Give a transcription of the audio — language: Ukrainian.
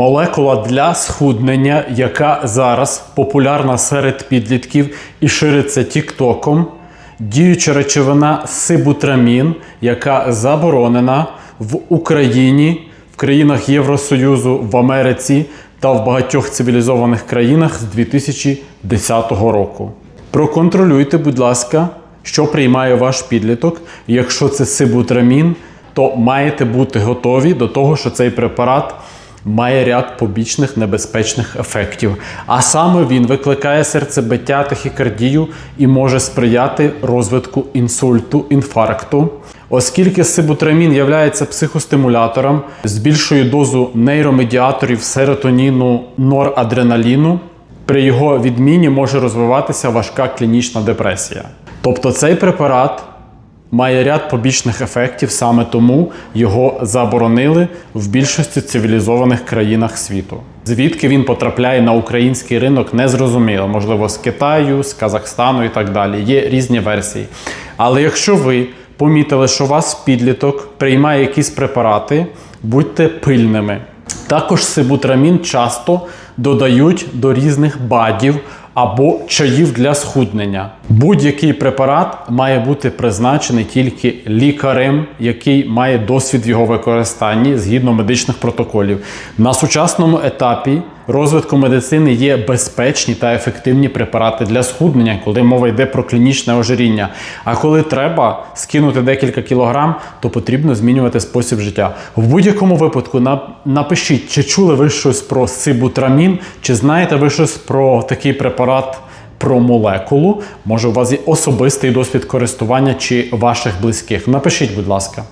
Молекула для схуднення, яка зараз популярна серед підлітків і шириться тіктоком. Діюча речовина сибутрамін, яка заборонена в Україні, в країнах Євросоюзу, в Америці та в багатьох цивілізованих країнах з 2010 року. Проконтролюйте, будь ласка, що приймає ваш підліток. Якщо це сибутрамін, то маєте бути готові до того, що цей препарат має ряд побічних небезпечних ефектів. А саме він викликає серцебиття, тахікардію і може сприяти розвитку інсульту, інфаркту. Оскільки сибутрамін є психостимулятором, збільшує дозу нейромедіаторів серотоніну, норадреналіну, при його відміні може розвиватися важка клінічна депресія. Тобто цей препарат має ряд побічних ефектів, саме тому його заборонили в більшості цивілізованих країнах світу. Звідки він потрапляє на український ринок, незрозуміло. Можливо, з Китаю, з Казахстану і так далі. Є різні версії. Але якщо ви помітили, що у вас підліток приймає якісь препарати, будьте пильними. Також сибутрамін часто додають до різних бадів або чаїв для схуднення. Будь-який препарат має бути призначений тільки лікарем, який має досвід в його використанні згідно медичних протоколів. На сучасному етапі розвитку медицини є безпечні та ефективні препарати для схуднення, коли мова йде про клінічне ожиріння. А коли треба скинути декілька кілограм, то потрібно змінювати спосіб життя. В будь-якому випадку напишіть, чи чули ви щось про сибутрамін, чи знаєте ви щось про такий препарат. Про молекулу, може, у вас є особистий досвід користування чи ваших близьких. Напишіть, будь ласка.